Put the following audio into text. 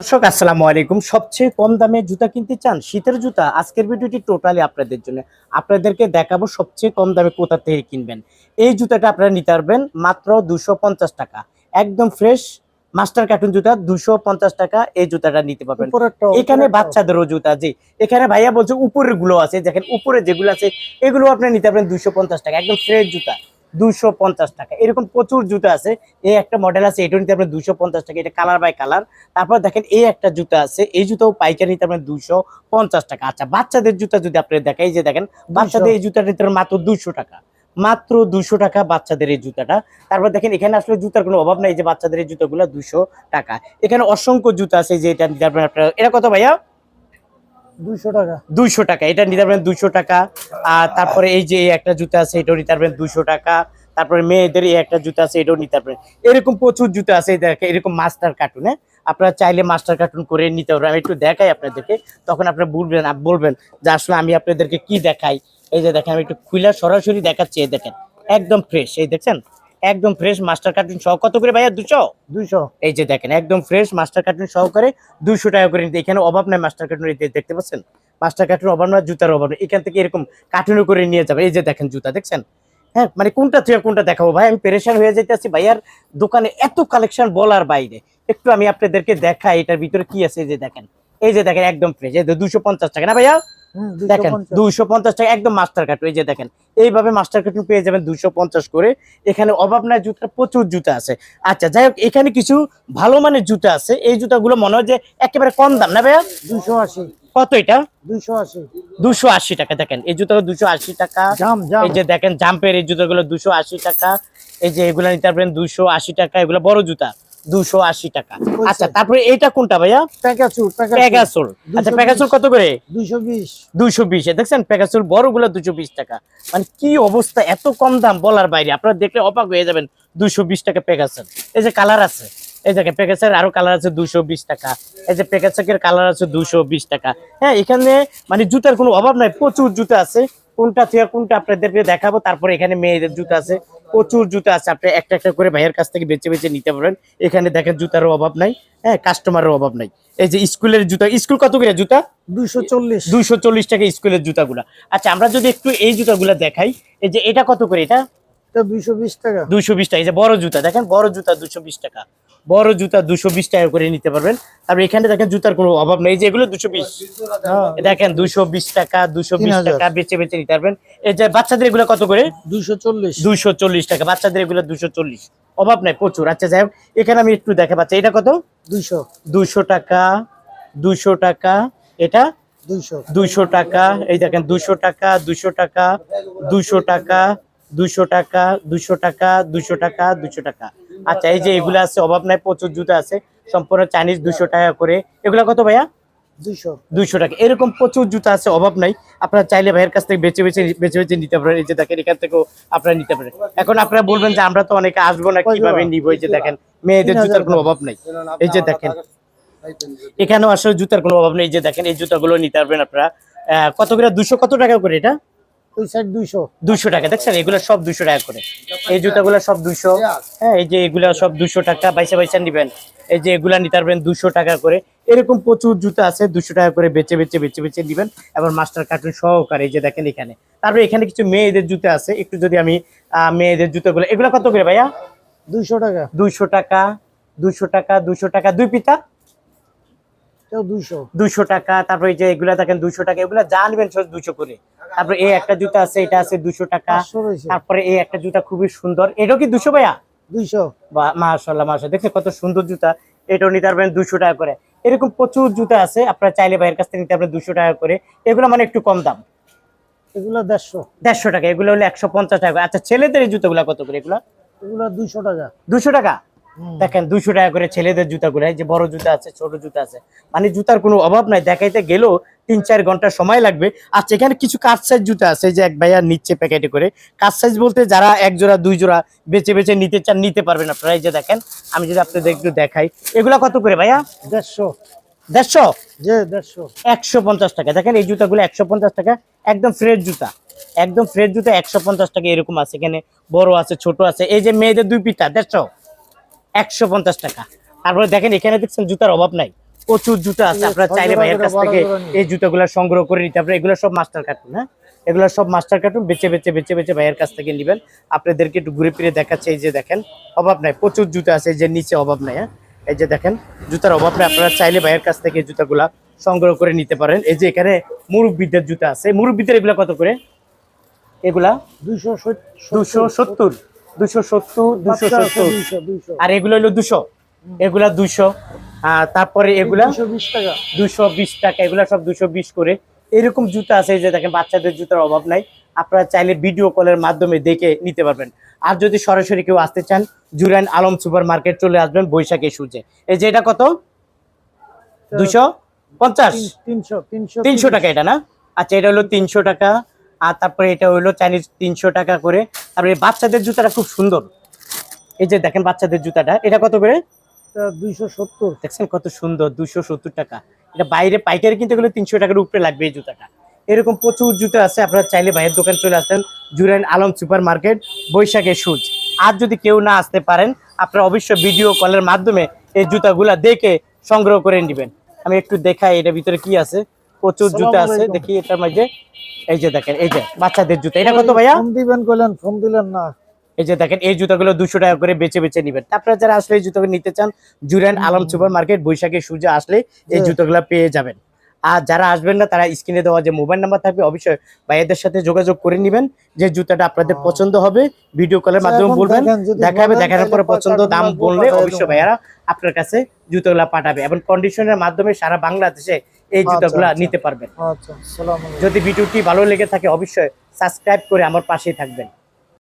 দর্শক আসসালামু আলাইকুম। সবচেয়ে কম দামে জুতা কিনতে চান? শীতের জুতা? আজকের ভিডিওটি টোটালি আপনাদের জন্য। আপনাদেরকে দেখাবো সবচেয়ে কম দামে কোথা থেকে কিনবেন। এই জুতাটা আপনারা নিতে পারবেন মাত্র দুশো পঞ্চাশ টাকা। একদম ফ্রেশ মাস্টার কার্টুন জুতা দুশো পঞ্চাশ টাকা এই জুতাটা নিতে পারবেন। এখানে বাচ্চাদেরও জুতা জি। এখানে ভাইয়া বলছে উপরেরগুলো আছে। দেখেন উপরে যেগুলো আছে এগুলো আপনি নিতে পারবেন দুশো পঞ্চাশ টাকা। একদম ফ্রেশ জুতা। দুশো পঞ্চাশ টাকা। এরকম প্রচুর জুতা আছে। এই একটা মডেল আছে এটা নিতে পারেন দুশো পঞ্চাশ টাকা। এটা কালার বাই কালার তারপর দেখেন এই একটা জুতা আছে এই জুতাও পাইকারি নিতে পারেন দুশো পঞ্চাশ টাকা। আচ্ছা বাচ্চাদের জুতা যদি আপনি দেখেন এই যে দেখেন বাচ্চাদের এই জুতাটা নিতে মাত্র দুশো টাকা। মাত্র দুশো টাকা বাচ্চাদের এই জুতাটা। তারপর দেখেন এখানে আসলে জুতার কোনো অভাব নাই যে বাচ্চাদের এই জুতাগুলো দুশো টাকা। এখানে অসংখ্য জুতা আছে যে এটা পারবেন এটা কত ভাইয়া? দুইশো টাকা। এটা নিতে পারবেন দুইশো টাকা। আর তারপরে এই যে একটা জুতা আছে, এটাও নিতে পারবেন দুইশো টাকা। তারপরে মেয়েদের এই একটা জুতা আছে, এটাও নিতে পারবেন। এরকম প্রচুর জুতা আছে এরকম মাস্টার কার্টুনে আপনারা চাইলে মাস্টার কার্টুন করে নিতে পারবেন। আমি একটু দেখাই আপনাদেরকে, তখন আপনারা বলবেন বলবেন যে আসলে আমি আপনাদেরকে কি দেখাই। এই যে দেখেন, আমি একটু খুলে সরাসরি দেখাচ্ছি, এই দেখেন, একদম ফ্রেশ এই দেখছেন একদম ফ্রেশ মাস্টার কার্টুন সহ। কত করে ভাইয়া? দুশো? দুইশো এই যে দেখেন একদম ফ্রেশ মাস্টার কার্টুন সহকারে দুশো টাকা করে নিতে এখানে অভাব নাই মাস্টার কার্টুন দেখতে পাচ্ছেন? মাস্টার কার্টুন অভাব না জুতার অভাব নেই। এখান থেকে এরকম কার্টুনও করে নিয়ে যাবে। এই যে দেখেন জুতা দেখছেন? হ্যাঁ মানে কোনটা থেকে কোনটা দেখাবো ভাই? আমি পেরেশান হয়ে যেতেছি ভাইয়ার দোকানে এত কালেকশন বলার বাইরে। একটু আমি আপনাদেরকে দেখাই এটার ভিতরে কি আছে এই যে দেখেন। এই যে দেখেন একদম ফ্রেশ এই দুশো পঞ্চাশ টাকা। না ভাইয়া? দেখেন দুইশো পঞ্চাশ টাকা একদম মাস্টার কার্টুন এই যে দেখেন এইভাবে মাস্টার কার্টুন পেয়ে যাবেন দুইশো পঞ্চাশ করে। এখানে অভাব নাই জুতা প্রচুর জুতা আছে। আচ্ছা যাই হোক এখানে কিছু ভালো মানের জুতা আছে। এই জুতাগুলো মনে হয় যে একেবারে কম দাম না ভাইয়া? দুইশো আশি। কত এটা? দুইশো আশি। দুশো আশি টাকা দেখেন এই জুতাগুলো দুশো আশি টাকা। জাম জাম। এই যে দেখেন জাম্পের এই জুতাগুলো দুশো আশি টাকা। এই যে এগুলো নিতে পারবেন দুশো আশি টাকা এগুলো বড় জুতা। দুশো আশি টাকা। আচ্ছা তারপরে এইটা কোনটা ভাইয়া? প্যাকাচু প্যাগাসোল আচ্ছা 220 কত করে? দুইশো বিশ। দুইশো বিশে। দেখছেন প্যাকাসুল বড়গুলো দুশো বিশ টাকা। মানে কি অবস্থা এত কম দাম বলার বাইরে। আপনারা দেখলে অবাক হয়ে যাবেন দুশো বিশ টাকা এই যে কালার আছে এই দেখেন প্যাকেজের আরও কালার আছে দুশো বিশ টাকা। এই যে প্যাকেজের কালার আছে দুশো বিশ টাকা। হ্যাঁ এখানে মানে জুতার কোনো অভাব নাই প্রচুর জুতা আছে। কোনটা থেকে কোনটা আপনাদেরকে দেখাবো তারপরে এখানে মেয়েদের জুতা আছে। প্রচুর জুতা আছে। আপনি একটা একটা করে ভাইয়ের কাছ থেকে বেঁচে বেঁচে নিতে পারেন এখানে দেখেন জুতার অভাব নাই হ্যাঁ কাস্টমারের অভাব নাই। এই যে স্কুলের জুতা স্কুল কত করে জুতা? দুইশো চল্লিশ। দুইশো চল্লিশ টাকা স্কুলের জুতাগুলা। আচ্ছা আমরা যদি একটু এই জুতাগুলা দেখাই এই যে এটা কত করে এটা? এটা দুইশো বিশ টাকা। দুইশো বিশ টাকা এই যে বড় জুতা দেখেন বড় জুতা দুইশো বিশ টাকা। বড় জুতা দুশো বিশ টাকা করে নিতে পারবেন। তারপর এখানে দেখেন জুতার কোনো অভাব নেই। এই যে এগুলো দুশো বিশ। হ্যাঁ। দেখেন দুশো বিশ টাকা দুশো বিশ 3000 টাকা বেচে বেচে নিতে পারবেন। এই যে বাচ্চাদের এগুলো কত করে? দুশো চল্লিশ। দুইশো চল্লিশ টাকা। বাচ্চাদের এগুলো দুশো চল্লিশ। অভাব নাই প্রচুর। আচ্ছা যাই হোক এখানে আমি একটু দেখা পাচ্ছি। এটা কত? দুইশো। দুশো টাকা দুশো টাকা। এটা? দুশো টাকা। এই দেখেন দুশো টাকা দুশো টাকা দুশো টাকা দুশো টাকা দুশো টাকা দুশো টাকা দুশো টাকা। আচ্ছা এই যে এগুলো আছে অভাব নাই প্রচুর জুতো আছে সম্পূর্ণ চাইনিজ দুশো টাকা করে। এগুলো কত ভাইয়া? দুইশো। দুইশো টাকা। এরকম প্রচুর জুতো আছে অভাব নাই। আপনারা চাইলে ভাইয়ের কাছ থেকে বেছে বেছে বেছে বেছে নিতে পারেন। এই যে দেখেন এখান থেকেও আপনারা নিতে পারেন। এখন আপনারা বলবেন যে আমরা তো অনেকে আসব না কীভাবে নিব? এই যে দেখেন মেয়েদের জুতার কোনো অভাব নাই। এই যে দেখেন এখানেও আসলে জুতার কোনো অভাব নেই। এই যে দেখেন এই জুতাগুলো নিতে পারবেন আপনারা। আহ, কত করে? দুশো কত টাকা করে এটা? ওই সাইড দুশো টাকা দেখছেন? এগুলো সব দুশো টাকা করে। এই জুতাগুলো সব দুশো হ্যাঁ এই যে এগুলা সব দুশো টাকা বাইসা বাইসা নিবেন। এই যে এগুলা নিতে পারবেন দুশো টাকা করে। এরকম প্রচুর জুতা আছে দুশো টাকা করে বেচে বেচে বেচে বেচে এবং মাস্টার কার্টুন সহকারে এই যে দেখেন এখানে। তারপরে এখানে কিছু মেয়েদের জুতা আছে। একটু যদি আমি মেয়েদের জুতাগুলো এগুলো কত করে ভাইয়া? দুইশো টাকা। দুইশো টাকা দুশো টাকা দুশো টাকা দুই পিতা দুইশো। টাকা তারপরে এই যে এগুলা দেখেন দুইশো টাকা এগুলা যা নেবেন দুশো করে। তারপরে এই একটা জুতা আছে এটা আছে দুশো টাকা। তারপরে এই একটা জুতা খুবই সুন্দর। এটাও কি দুশো ভাইয়া? দুইশো। বা মাশাল্লাহ মাশাল্লাহ দেখছে কত সুন্দর জুতা। এটাও নিতে পারবেন দুশো টাকা করে। এরকম প্রচুর জুতা আছে আপনারা চাইলে ভাইয়ের কাছ থেকে নিতে পারবেন দুশো টাকা করে। এগুলো মানে একটু কম দাম। এগুলো দেড়শো। দেড়শো টাকা এগুলো হলো একশো পঞ্চাশ টাকা আচ্ছা ছেলেদের এই জুতাগুলো কত করে এগুলো? এগুলো দুইশো টাকা। দুশো টাকা। দেখেন দুশো টাকা করে ছেলেদের জুতাগুলো যে বড় জুতা আছে ছোট জুতা আছে। মানে জুতার কোনো অভাব নাই দেখাইতে গেলেও তিন চার ঘণ্টা সময় লাগবে। আচ্ছা এখানে কিছু কাঠ সাইজ জুতা আছে যে এক ভাইয়া নিচ্ছে প্যাকেটে করে। কাঠ সাইজ বলতে যারা এক জোড়া দুই জোড়া বেছে বেছে নিতে চান নিতে পারবেন আপনারা। এই যে দেখেন আমি যদি আপনাদের একটু দেখাই। এগুলা কত করে ভাইয়া? দেড়শো। দেড়শো? যে দেড়শো। একশো পঞ্চাশ টাকা। দেখেন এই জুতাগুলো একশো পঞ্চাশ টাকা একদম ফ্রেশ জুতা। একদম ফ্রেশ জুতা একশো পঞ্চাশ টাকা এরকম আছে। এখানে বড় আছে ছোট আছে। এই যে মেয়েদের দুই পিতা দেড়শো? একশো পঞ্চাশ টাকা। তারপরে দেখেন এখানে দেখছেন জুতার অভাব নাই। প্রচুর জুতা আছে। আপনারা চাইলে ভাইয়ের কাছ থেকে। এই জুতাগুলো সংগ্রহ করে নিতে এগুলো সব মাস্টার কার্টুন হ্যাঁ? এগুলো সব মাস্টার কার্টুন। বেচে বেচে বেচে বেচে ভাইয়ের কাছ থেকে নেবেন। আপনাদেরকে একটু ঘুরে ফিরে দেখাচ্ছে। এই যে দেখেন অভাব নাই। প্রচুর জুতা আছে। এই যে নিচে অভাব নাই হ্যাঁ? এই যে দেখেন জুতার অভাব নাই। আপনারা চাইলে ভাইয়ের কাছ থেকে জুতাগুলা সংগ্রহ করে নিতে পারেন। এই যে এখানে মুরব্বিদের জুতা আছে। মুরব্বিদের এগুলা কত করে? এগুলা দুইশো দুশো সত্তর। দুশো সত্তর দুশো সত্তর। দুইশো দুইশো। আর এগুলো হলো দুশো। এগুলা দুশো তারপরে এগুলা দুশো বিশ টাকা। এগুলা সব দুশো বিশ করে। এরকম জুতা আছে যে দেখেন বাচ্চাদের জুতার অভাব নাই। আপনারা চাইলে ভিডিও কলের মাধ্যমে দেখে নিতে পারবেন। আর যদি সরাসরি কেউ আসতে চান জুরাইন আলম সুপার মার্কেট চলে আসবেন বৈশাখী সূর্যে। এই যে এটা কত? দুশো পঞ্চাশ? তিনশো তিনশো তিনশো। টাকা এটা না? আচ্ছা এটা হলো তিনশো টাকা। আর তারপরে এটা হইল চাইনিজ তিনশো টাকা করে। তারপরে বাচ্চাদের জুতাটা খুব সুন্দর। এই যে দেখেন বাচ্চাদের জুতাটা এটা কত করে? দুইশো সত্তর। দেখছেন কত সুন্দর দুশো সত্তর টাকা। এটা বাইরে পাইকারি কিনতে গেলে তিনশো টাকার উপরে লাগবে এই জুতাটা। এরকম প্রচুর জুতো আছে আপনারা চাইলে ভাইয়ের দোকান চলে আসেন জুরাইন আলম সুপার মার্কেট বৈশাখের সুজ। আর যদি কেউ না আসতে পারেন আপনারা অবশ্যই ভিডিও কলের মাধ্যমে এই জুতাগুলা দেখে সংগ্রহ করে নেবেন। আমি একটু দেখাই এটা ভিতরে কি আছে। প্রচুর জুতো আছে দেখি এটার মাঝে। এই যে দেখেন এই যে বাচ্চাদের জুতো এটা কত ভাইয়া? ফোন দিবেন কইলেন ফোন দিলেন না। এই যে দেখেন এই জুতাগুলো দুশো টাকা করে বেচে বেচে নিবেন। আপনারা যারা আসলে এই জুতোগুলো নিতে চান জুরান আলম সুপার মার্কেট বৈশাখী সূর্য আসলে এই। জুতোগুলো পেয়ে যাবেন। আর যারা আসবেন না তারা স্ক্রিনে দেওয়া যে মোবাইল নাম্বার থাকবে অবশ্যই ভাইয়াদের সাথে যোগাযোগ করে নিবেন যে জুতাটা আপনাদের পছন্দ হবে। ভিডিও কলের মাধ্যমে বলবেন দেখাবে দেখানোর পরে পছন্দ দাম বললে অবশ্যই। ভাইয়ারা আপনার কাছে জুতোগুলা পাঠাবে। এবং কন্ডিশনের মাধ্যমে সারা বাংলাদেশে এই আচ্ছা, জুতাগুলা আচ্ছা। নিতে পারবেন। আচ্ছা যদি ভিডিওটি ভালো লেগে থাকে অবশ্যই সাবস্ক্রাইব করে আমার পাশেই থাকবেন।